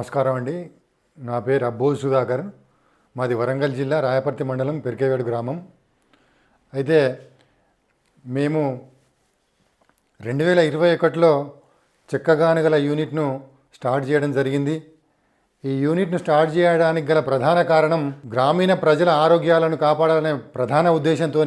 నమస్కారం అండి. నా పేరు అబ్బోజు సుధాకర్. మాది వరంగల్ జిల్లా రాయపర్తి మండలం పెరికేవేడు గ్రామం. అయితే మేము రెండు వేల ఇరవై ఒకటిలో చెక్కగానుగల యూనిట్ను స్టార్ట్ చేయడం జరిగింది. ఈ యూనిట్ను స్టార్ట్ చేయడానికి గల ప్రధాన కారణం గ్రామీణ ప్రజల ఆరోగ్యాలను కాపాడాలనే ప్రధాన ఉద్దేశంతో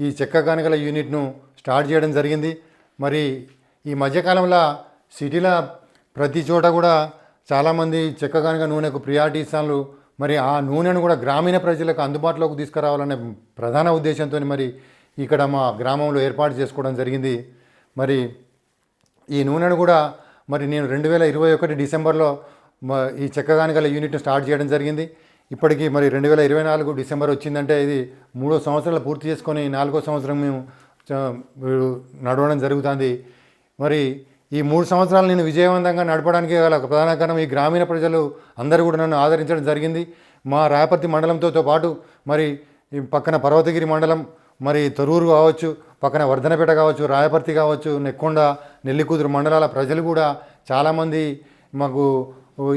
ఈ చెక్కగానుగల యూనిట్ను స్టార్ట్ చేయడం జరిగింది. మరి ఈ మధ్యకాలంలో సిటీల ప్రతి చోట కూడా చాలామంది చెక్కగానిక నూనెకు ప్రియారిటీ ఇస్తాను మరి ఆ నూనెను కూడా గ్రామీణ ప్రజలకు అందుబాటులోకి తీసుకురావాలనే ప్రధాన ఉద్దేశంతో మరి ఇక్కడ మా గ్రామంలో ఏర్పాటు చేసుకోవడం జరిగింది. మరి ఈ నూనెను కూడా మరి నేను రెండు వేల ఇరవై ఒకటి డిసెంబర్లో ఈ చెక్కగానికల యూనిట్ను స్టార్ట్ చేయడం జరిగింది. ఇప్పటికీ మరి రెండు వేల ఇరవై నాలుగు డిసెంబర్ వచ్చిందంటే ఇది మూడో సంవత్సరాలు పూర్తి చేసుకొని నాలుగో సంవత్సరం మేము నడవడం జరుగుతుంది. మరి ఈ మూడు సంవత్సరాలు నేను విజయవంతంగా నడపడానికి గల ఒక ప్రధాన కారణం ఈ గ్రామీణ ప్రజలు అందరూ కూడా నన్ను ఆదరించడం జరిగింది. మా రాయపర్తి మండలంతో పాటు మరి ఈ పక్కన పర్వతగిరి మండలం మరి తొరూరు కావచ్చు పక్కన వర్ధనపేట కావచ్చు రాయపర్తి కావచ్చు నెక్కొండ నెల్లికూతురు మండలాల ప్రజలు కూడా చాలామంది మాకు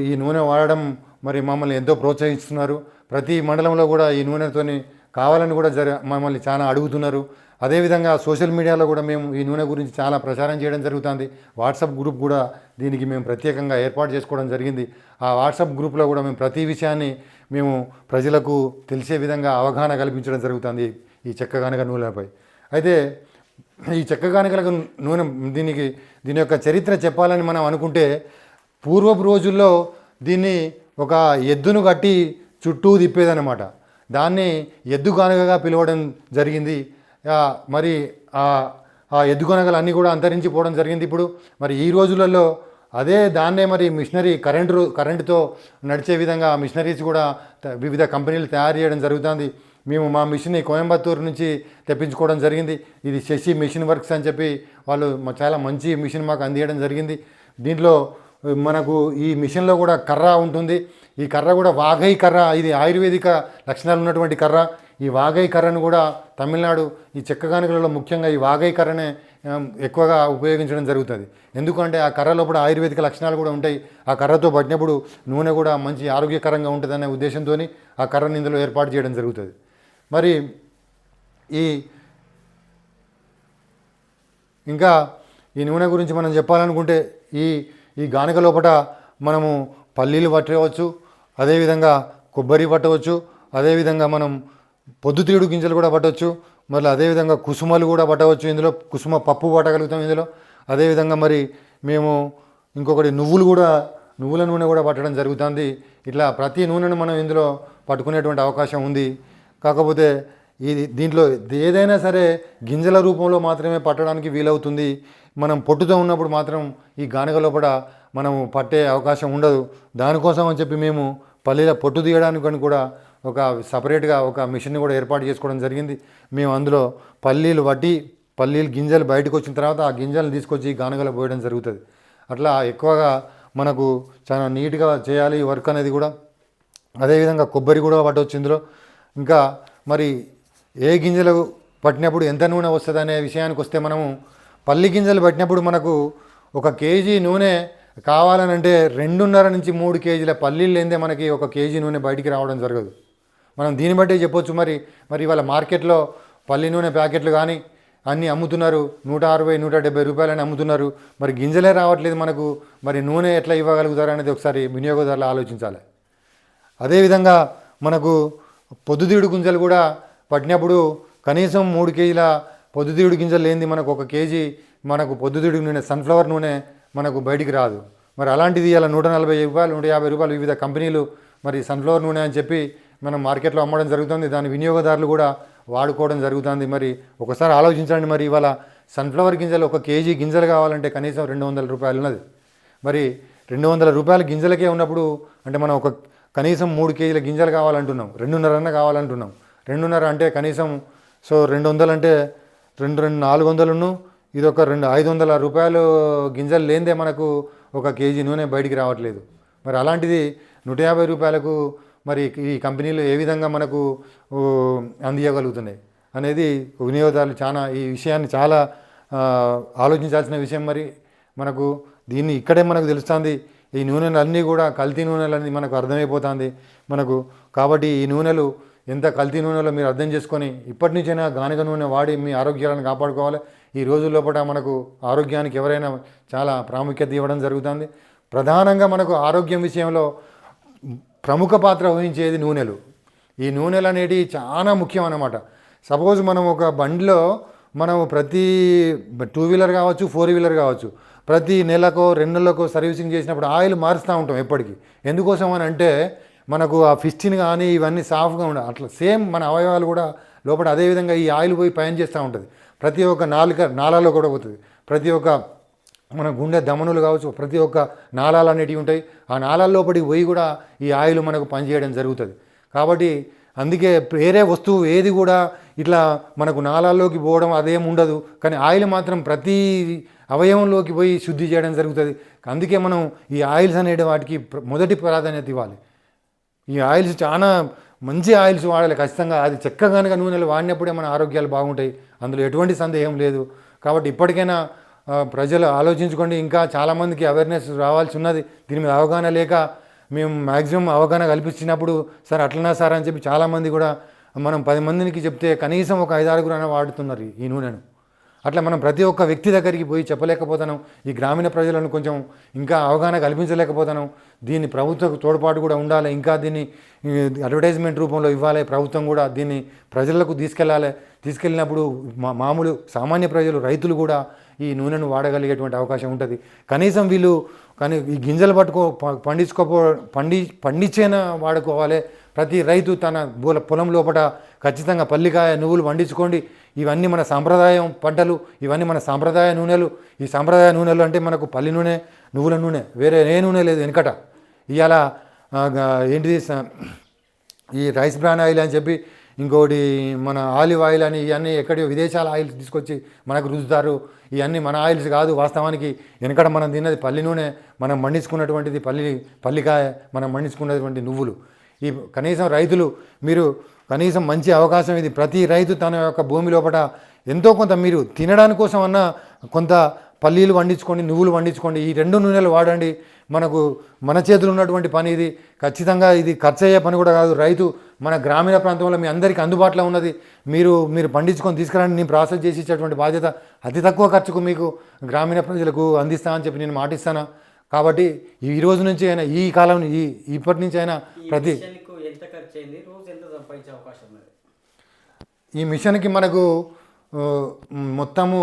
ఈ నూనె వాడడం మరి మమ్మల్ని ఎంతో ప్రోత్సహిస్తున్నారు. ప్రతి మండలంలో కూడా ఈ నూనెతోని కావాలని కూడా జర మమ్మల్ని చాలా అడుగుతున్నారు. అదేవిధంగా సోషల్ మీడియాలో కూడా మేము ఈ నూనె గురించి చాలా ప్రచారం చేయడం జరుగుతుంది. వాట్సాప్ గ్రూప్ కూడా దీనికి మేము ప్రత్యేకంగా ఏర్పాటు చేసుకోవడం జరిగింది. ఆ వాట్సాప్ గ్రూప్లో కూడా మేము ప్రతి విషయాన్ని మేము ప్రజలకు తెలిసే విధంగా అవగాహన కల్పించడం జరుగుతుంది ఈ చెక్కగానక నూనెపై. అయితే ఈ చెక్కగానకల నూనె దీనికి దీని యొక్క చరిత్ర చెప్పాలని మనం అనుకుంటే పూర్వపు రోజుల్లో దీన్ని ఒక ఎద్దును కట్టి చుట్టూ తిప్పేదన్నమాట. దాన్ని ఎద్దు కానుకగా పిలవడం జరిగింది. మరి ఆ ఆ ఎద్దు అన్నీ కూడా అంతరించిపోవడం జరిగింది ఇప్పుడు. మరి ఈ రోజులలో అదే దాన్నే మరి మిషనరీ కరెంటు కరెంటుతో నడిచే విధంగా మిషనరీస్ కూడా వివిధ కంపెనీలు తయారు చేయడం జరుగుతుంది. మేము మా మిషన్ని కోయంబత్తూరు నుంచి తెప్పించుకోవడం జరిగింది. ఇది శశి మిషన్ వర్క్స్ అని చెప్పి వాళ్ళు చాలా మంచి మిషన్ మాకు అందియడం జరిగింది. దీంట్లో మనకు ఈ మిషన్లో కూడా కర్ర ఉంటుంది. ఈ కర్ర కూడా వాఘై కర్ర ఇది ఆయుర్వేదిక లక్షణాలు ఉన్నటువంటి కర్ర. ఈ వాఘై కర్రను కూడా తమిళనాడు ఈ చెక్కగానుకలలో ముఖ్యంగా ఈ వాఘై ఎక్కువగా ఉపయోగించడం జరుగుతుంది. ఎందుకంటే ఆ కర్ర లోపల ఆయుర్వేదిక లక్షణాలు కూడా ఉంటాయి. ఆ కర్రతో పట్టినప్పుడు నూనె కూడా మంచి ఆరోగ్యకరంగా ఉంటుందనే ఉద్దేశంతో ఆ కర్రను ఇందులో ఏర్పాటు చేయడం జరుగుతుంది. మరి ఈ ఇంకా ఈ నూనె గురించి మనం చెప్పాలనుకుంటే ఈ ఈ గానుక లోపల మనము పల్లీలు పట్టవచ్చు అదేవిధంగా కొబ్బరి పట్టవచ్చు అదేవిధంగా మనం పొద్దుతిరుడు గింజలు కూడా పట్టవచ్చు. మళ్ళీ అదేవిధంగా కుసుమలు కూడా పట్టవచ్చు ఇందులో. కుసుమ పప్పు పట్టగలుగుతాం ఇందులో. అదేవిధంగా మరి మేము ఇంకొకటి నువ్వులు కూడా నువ్వుల నూనె కూడా పట్టడం జరుగుతుంది. ఇట్లా ప్రతి నూనెను మనం ఇందులో పట్టుకునేటువంటి అవకాశం ఉంది. కాకపోతే ఇది దీంట్లో ఏదైనా సరే గింజల రూపంలో మాత్రమే పట్టడానికి వీలవుతుంది. మనం పొట్టుతో ఉన్నప్పుడు మాత్రం ఈ గానుగ లోపల మనం పట్టే అవకాశం ఉండదు. దానికోసం అని చెప్పి మేము పల్లీల పొట్టు తీయడానికి అని కూడా ఒక సపరేట్గా ఒక మిషన్ని కూడా ఏర్పాటు చేసుకోవడం జరిగింది. మేము అందులో పల్లీలు వడ్డి పల్లీలు గింజలు బయటకు వచ్చిన తర్వాత ఆ గింజలు తీసుకొచ్చి గానుగలో పోయడం జరుగుతుంది. అట్లా ఎక్కువగా మనకు చాలా నీట్గా చేయాలి ఈ వర్క్ అనేది కూడా. అదేవిధంగా కొబ్బరి కూడా పట్టవచ్చు ఇందులో. ఇంకా మరి ఏ గింజలు పట్టినప్పుడు ఎంత నూనె వస్తుంది అనే విషయానికి వస్తే మనము పల్లి గింజలు పట్టినప్పుడు మనకు ఒక కేజీ నూనె కావాలనంటే రెండున్నర నుంచి మూడు కేజీల పల్లీలు లేదే మనకి ఒక కేజీ నూనె బయటికి రావడం జరగదు. మనం దీన్ని బట్టే చెప్పొచ్చు మరి మరి ఇవాళ మార్కెట్లో పల్లి నూనె ప్యాకెట్లు కానీ అన్నీ అమ్ముతున్నారు. నూట అరవై నూట డెబ్బై రూపాయలని అమ్ముతున్నారు. మరి గింజలే రావట్లేదు మనకు. మరి నూనె ఎట్లా ఇవ్వగలుగుతారు అనేది ఒకసారి వినియోగదారులు ఆలోచించాలి. అదేవిధంగా మనకు పొద్దుతీడు గింజలు కూడా పట్టినప్పుడు కనీసం మూడు కేజీల పొద్దుతీడు గింజలు లేనిది మనకు ఒక కేజీ మనకు పొద్దుతీడు నూనె సన్ఫ్లవర్ నూనె మనకు బయటికి రాదు. మరి అలాంటిది ఇలా నూట నలభై రూపాయలు నూట యాభై రూపాయలు వివిధ కంపెనీలు మరి సన్ఫ్లవర్ నూనె అని చెప్పి మనం మార్కెట్లో అమ్మడం జరుగుతుంది దాని వినియోగదారులు కూడా వాడుకోవడం జరుగుతుంది. మరి ఒకసారి ఆలోచించండి మరి ఇవాళ సన్ఫ్లవర్ గింజలు ఒక కేజీ గింజలు కావాలంటే కనీసం రెండు వందల రూపాయలు ఉన్నది. మరి రెండు వందల రూపాయల గింజలకే ఉన్నప్పుడు అంటే మనం ఒక కనీసం మూడు కేజీల గింజలు కావాలంటున్నాం రెండున్నరన్న కావాలంటున్నాం. రెండున్నర అంటే కనీసం సో రెండు వందలు అంటే రెండు రెండు నాలుగు వందలును ఇది ఒక రెండు ఐదు వందల రూపాయలు గింజలు లేనిదే మనకు ఒక కేజీ నూనె బయటికి రావట్లేదు. మరి అలాంటిది నూట యాభై రూపాయలకు మరి ఈ కంపెనీలు ఏ విధంగా మనకు అందియగలుగుతున్నాయి అనేది వినియోగదారులు చాలా ఈ విషయాన్ని చాలా ఆలోచించాల్సిన విషయం మరి మనకు దీన్ని ఇక్కడే మనకు తెలుస్తుంది. ఈ నూనెలు అన్నీ కూడా కల్తీ నూనెలన్నీ మనకు అర్థమైపోతుంది మనకు. కాబట్టి ఈ నూనెలు ఎంత కల్తీ నూనెలో మీరు అర్థం చేసుకొని ఇప్పటి నుంచైనా గానుగ నూనె వాడి మీ ఆరోగ్యాలను కాపాడుకోవాలి. ఈ రోజుల్లో లోపల మనకు ఆరోగ్యానికి ఎవరైనా చాలా ప్రాముఖ్యత ఇవ్వడం జరుగుతుంది. ప్రధానంగా మనకు ఆరోగ్యం విషయంలో ప్రముఖ పాత్ర వహించేది నూనెలు. ఈ నూనెలు అనేటివి చాలా ముఖ్యం అన్నమాట సపోజ్ మనం ఒక బండిలో మనం ప్రతి టూ వీలర్ కావచ్చు ఫోర్ వీలర్ కావచ్చు ప్రతి నెలకో రెండు నెలలకో సర్వీసింగ్ చేసినప్పుడు ఆయిల్ మారుస్తూ ఉంటాం ఎప్పటికీ. ఎందుకోసం అని అంటే మనకు ఆ ఫిస్టిన్ కానీ ఇవన్నీ సాఫ్గా ఉండాలి అట్లా సేమ్ మన అవయవాలు కూడా లోపల అదేవిధంగా ఈ ఆయిల్ పోయి పయన చేస్తూ ఉంటుంది. ప్రతి ఒక్క నాలుక నాళాలో కూడా పోతుంది. ప్రతి ఒక్క మన గుండె దమనులు కావచ్చు ప్రతి ఒక్క నాళాలు అనేటివి ఉంటాయి. ఆ నాళాల లోపలికి పోయి కూడా ఈ ఆయిల్ మనకు పనిచేయడం జరుగుతుంది. కాబట్టి అందుకే వేరే వస్తువు ఏది కూడా ఇట్లా మనకు నాళాల్లోకి పోవడం అదేం ఉండదు. కానీ ఆయిల్ మాత్రం ప్రతి అవయవంలోకి పోయి శుద్ధి చేయడం జరుగుతుంది. అందుకే మనం ఈ ఆయిల్స్ అనే వాటికి మొదటి ప్రాధాన్యత ఇవ్వాలి. ఈ ఆయిల్స్ చాలా మంచి ఆయిల్స్ వాడాలి ఖచ్చితంగా. అది చెక్క కనుక నూనెలు వాడినప్పుడే మన ఆరోగ్యాలు బాగుంటాయి. అందులో ఎటువంటి సందేహం లేదు. కాబట్టి ఇప్పటికైనా ప్రజలు ఆలోచించుకోండి. ఇంకా చాలామందికి అవేర్నెస్ రావాల్సి ఉన్నది దీని మీద అవగాహన లేక మేము మ్యాక్సిమం అవగాహన కల్పించినప్పుడు సార్ అట్లనా సార్ అని చెప్పి చాలామంది కూడా మనం పది మందికి చెప్తే కనీసం ఒక ఐదారుగురు అయినా వాడుతున్నారు ఈ- ఈ నూనెను. అట్లా మనం ప్రతి ఒక్క వ్యక్తి దగ్గరికి పోయి చెప్పలేకపోతున్నాం ఈ గ్రామీణ ప్రజలను కొంచెం ఇంకా అవగాహన కల్పించలేకపోతున్నాం దీన్ని ప్రభుత్వకు తోడ్పాటు కూడా ఉండాలి. ఇంకా దీన్ని అడ్వర్టైజ్మెంట్ రూపంలో ఇవ్వాలి. ప్రభుత్వం కూడా దీన్ని ప్రజలకు తీసుకెళ్ళాలి. తీసుకెళ్ళినప్పుడు మా మామూలు సామాన్య ప్రజలు రైతులు కూడా ఈ నూనెను వాడగలిగేటువంటి అవకాశం ఉంటుంది. కనీసం వీళ్ళు కానీ ఈ గింజలు పట్టుకో ప- పండించుకోపో పండి పండించేనా వాడుకోవాలి. ప్రతి రైతు తన పూల పొలం లోపల ఖచ్చితంగా పల్లికాయ నువ్వులు పండించుకోండి. ఇవన్నీ మన సాంప్రదాయం పంటలు ఇవన్నీ మన సాంప్రదాయ నూనెలు. ఈ సాంప్రదాయ నూనెలు అంటే మనకు పల్లి నూనె నువ్వుల నూనె వేరే ఏ నూనె లేదు వెనకట. ఇవాళ ఏంటిది ఈ రైస్ బ్రాన్ ఆయిల్ అని చెప్పి ఇంకోటి మన ఆలివ్ ఆయిల్ అని ఇవన్నీ ఎక్కడో విదేశాల ఆయిల్స్ తీసుకొచ్చి మనకు రుద్దుతారు. ఇవన్నీ మన ఆయిల్స్ కాదు వాస్తవానికి వెనకడ మనం తిన్నది పల్లి నూనె మనం మండించుకున్నటువంటిది పల్లి పల్లికాయ మనం మండించుకున్నటువంటి నువ్వులు. ఈ కనీసం రైతులు మీరు కనీసం మంచి అవకాశం ఇది. ప్రతి రైతు తన యొక్క భూమి లోపల ఎంతో కొంత మీరు తినడానికి కోసం అన్నా కొంత పల్లీలు వండించుకోండి నువ్వులు వండించుకోండి. ఈ రెండు నూనెలు వాడండి. మనకు మన చేతులు ఉన్నటువంటి పని ఇది. ఖచ్చితంగా ఇది ఖర్చు అయ్యే పని కూడా కాదు. రైతు మన గ్రామీణ ప్రాంతంలో మీ అందరికీ అందుబాటులో ఉన్నది. మీరు మీరు పండించుకొని తీసుకురండి. నేను ప్రాసెస్ చేసి ఇచ్చేటువంటి బాధ్యత అతి తక్కువ ఖర్చుకు మీకు గ్రామీణ ప్రజలకు అందిస్తానని చెప్పి నేను మాటిస్తాను? కాబట్టి ఈ రోజు నుంచి అయినా ఈ కాలం ఈ ఇప్పటి నుంచి అయినా ప్రతి ఈ మిషన్కి మనకు మొత్తము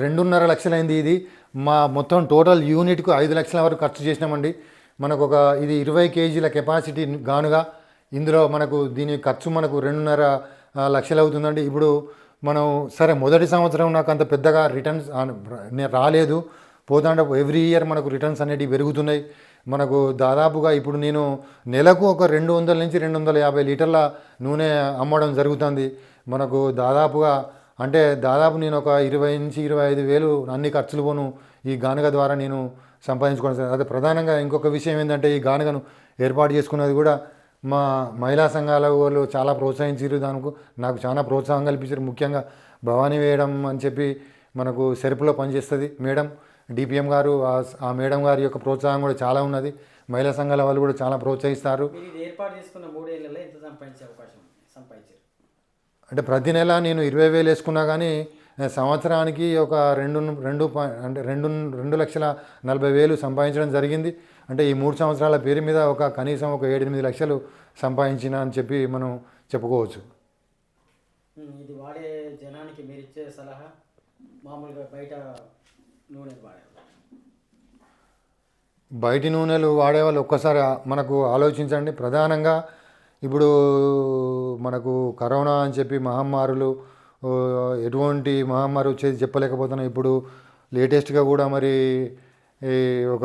రెండున్నర లక్షలైంది ఇది. మా మొత్తం టోటల్ యూనిట్కు ఐదు లక్షల వరకు ఖర్చు చేసినామండి. మనకు ఒక ఇది ఇరవై కేజీల కెపాసిటీ గానుగా. ఇందులో మనకు దీని ఖర్చు మనకు రెండున్నర లక్షలు అవుతుందండి ఇప్పుడు మనం సరే మొదటి సంవత్సరం నాకు అంత పెద్దగా రిటర్న్స్ రాలేదు. పోతాంటే ఎవ్రీ ఇయర్ మనకు రిటర్న్స్ అనేటివి పెరుగుతున్నాయి. మనకు దాదాపుగా ఇప్పుడు నేను నెలకు ఒక రెండు వందల నుంచి రెండు వందల యాభై లీటర్ల నూనె అమ్మడం జరుగుతుంది. మనకు దాదాపుగా అంటే దాదాపు నేను ఒక ఇరవై నుంచి ఇరవై ఐదు వేలు అన్ని ఖర్చులు పోను ఈ గానుగ ద్వారా నేను సంపాదించుకోవడం జరిగింది. అదే ప్రధానంగా ఇంకొక విషయం ఏంటంటే ఈ గానుగను ఏర్పాటు చేసుకున్నది కూడా మా మహిళా సంఘాల వాళ్ళు చాలా ప్రోత్సహించారు దానికి నాకు చాలా ప్రోత్సాహం కల్పించారు ముఖ్యంగా భవానీ వేయడం అని చెప్పి మనకు సెరుపులో పనిచేస్తుంది మేడం. డిపిఎం గారు ఆ- మేడం గారి యొక్క ప్రోత్సాహం కూడా చాలా ఉన్నది. మహిళా సంఘాల వాళ్ళు కూడా చాలా ప్రోత్సహిస్తారు. మీరు ఇది ఏర్పాటు చేసుకున్న మూడేళ్ళలో ఎంత సంపాదించే అవకాశం ఉంది? సంపాదించారు. అంటే ప్రతి నెల నేను ఇరవై వేలు వేసుకున్నా కానీ సంవత్సరానికి ఒక రెండు రెండు అంటే రెండు రెండు లక్షల నలభై వేలు సంపాదించడం జరిగింది. అంటే ఈ మూడు సంవత్సరాల పేరు మీద ఒక కనీసం ఒక ఏడెనిమిది లక్షలు సంపాదించిన అని చెప్పి మనం చెప్పుకోవచ్చు. ఇది వాడే జనానికి మీరు ఇచ్చే సలహా? మామూలుగా బయట నూనె బయటి నూనెలు వాడే వాళ్ళు ఒక్కసారి మనకు ఆలోచించండి. ప్రధానంగా ఇప్పుడు మనకు కరోనా అని చెప్పి మహమ్మారులు ఎటువంటి మహమ్మారి వచ్చేది చెప్పలేకపోతున్నాం ఇప్పుడు లేటెస్ట్గా కూడా మరి ఈ ఒక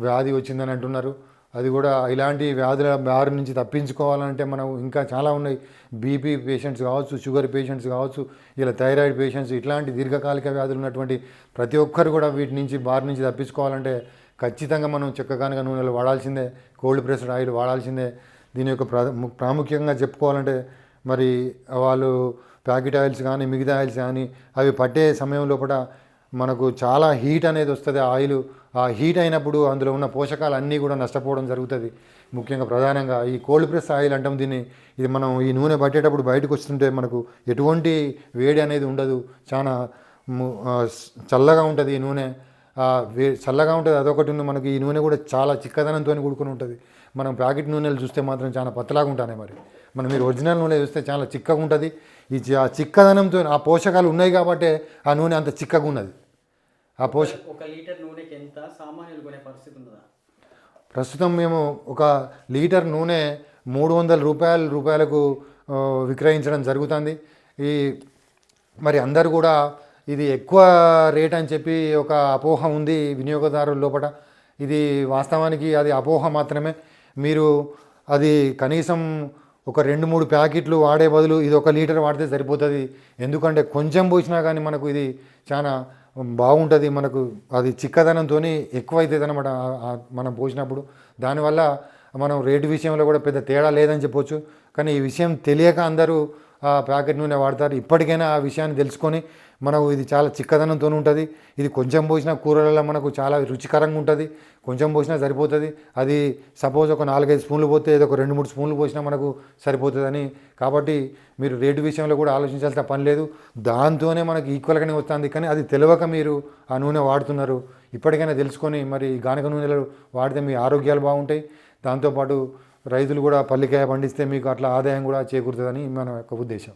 వ్యాధి వచ్చిందని అంటున్నారు. అది కూడా ఇలాంటి వ్యాధుల బారి నుంచి తప్పించుకోవాలంటే మనం ఇంకా చాలా ఉన్నాయి. బీపీ పేషెంట్స్ కావచ్చు షుగర్ పేషెంట్స్ కావచ్చు ఇలా థైరాయిడ్ పేషెంట్స్ ఇట్లాంటి దీర్ఘకాలిక వ్యాధులు ఉన్నటువంటి ప్రతి ఒక్కరు కూడా వీటి నుంచి బారి నుంచి తప్పించుకోవాలంటే ఖచ్చితంగా మనం చెక్కగానుక నూనెలు వాడాల్సిందే కోల్డ్ ప్రెస్డ్ ఆయిల్ వాడాల్సిందే. దీని యొక్క ప్రా ప్రాముఖ్యంగా చెప్పుకోవాలంటే మరి వాళ్ళు ప్యాకెట్ ఆయిల్స్ కానీ మిగతా ఆయిల్స్ కానీ అవి పట్టే సమయం లోపల మనకు చాలా హీట్ అనేది వస్తుంది ఆయిల్. ఆ హీట్ అయినప్పుడు అందులో ఉన్న పోషకాలు అన్నీ కూడా నష్టపోవడం జరుగుతుంది. ముఖ్యంగా ప్రధానంగా ఈ కోల్డ్ ప్రెస్ ఆయిల్ అంటాం దీన్ని. ఇది మనం ఈ నూనె పట్టేటప్పుడు బయటకు వస్తుంటే మనకు ఎటువంటి వేడి అనేది ఉండదు. చాలా చల్లగా ఉంటుంది ఈ నూనె. వే చల్లగా ఉంటుంది అదొకటి ఉంది. మనకి ఈ నూనె కూడా చాలా చిక్కదనంతో కూడుకుని ఉంటుంది. మనం ప్యాకెట్ నూనెలు చూస్తే మాత్రం చాలా పత్తలాగా ఉంటాయి మరి. మనం మీరు ఒరిజినల్ నూనె చూస్తే చాలా చిక్కగా ఉంటుంది. ఈ ఆ చిక్కదనంతో ఆ పోషకాలు ఉన్నాయి కాబట్టి ఆ నూనె అంత చిక్కగా ఉన్నది. ఆ పోష ఒక లీటర్ నూనెకి ఎంత సామాన్యులు కొనే పరిస్థితి ఉన్నదా? ప్రస్తుతం మేము ఒక లీటర్ నూనె మూడు వందల రూపాయల రూపాయలకు విక్రయించడం జరుగుతుంది. ఈ మరి అందరు కూడా ఇది ఎక్కువ రేట్ అని చెప్పి ఒక అపోహ ఉంది వినియోగదారుల లోపల. ఇది వాస్తవానికి అది అపోహ మాత్రమే. మీరు అది కనీసం ఒక రెండు మూడు ప్యాకెట్లు వాడే బదులు ఇది ఒక లీటర్ వాడితే సరిపోతుంది. ఎందుకంటే కొంచెం పోసినా కానీ మనకు ఇది చాలా బాగుంటుంది మనకు. అది చిక్కదనంతో ఎక్కువైతుంది అనమాట మనం పోసినప్పుడు. దానివల్ల మనం రేటు విషయంలో కూడా పెద్ద తేడా లేదని చెప్పొచ్చు. కానీ ఈ విషయం తెలియక అందరూ ప్యాకెట్ నూనె వాడతారు. ఇప్పటికైనా ఆ విషయాన్ని తెలుసుకొని మనకు ఇది చాలా చిక్కదనంతో ఉంటుంది. ఇది కొంచెం పోసిన కూరలలో మనకు చాలా రుచికరంగా ఉంటుంది. కొంచెం పోసినా సరిపోతుంది. అది సపోజ్ ఒక నాలుగైదు స్పూన్లు పోతే ఏదో ఒక రెండు మూడు స్పూన్లు పోసినా మనకు సరిపోతుందని. కాబట్టి మీరు రేటు విషయంలో కూడా ఆలోచించాల్సిన పని లేదు. దాంతోనే మనకి ఈక్వల్గానే వస్తుంది. కానీ అది తెలియక మీరు ఆ నూనె వాడుతున్నారు. ఇప్పటికైనా తెలుసుకొని మరి గానక నూనెలు వాడితే మీ ఆరోగ్యాలు బాగుంటాయి. దాంతోపాటు రైతులు కూడా పల్లికాయ పండిస్తే మీకు అట్లా ఆదాయం కూడా చేకూరుతుందని మన యొక్క ఉద్దేశం.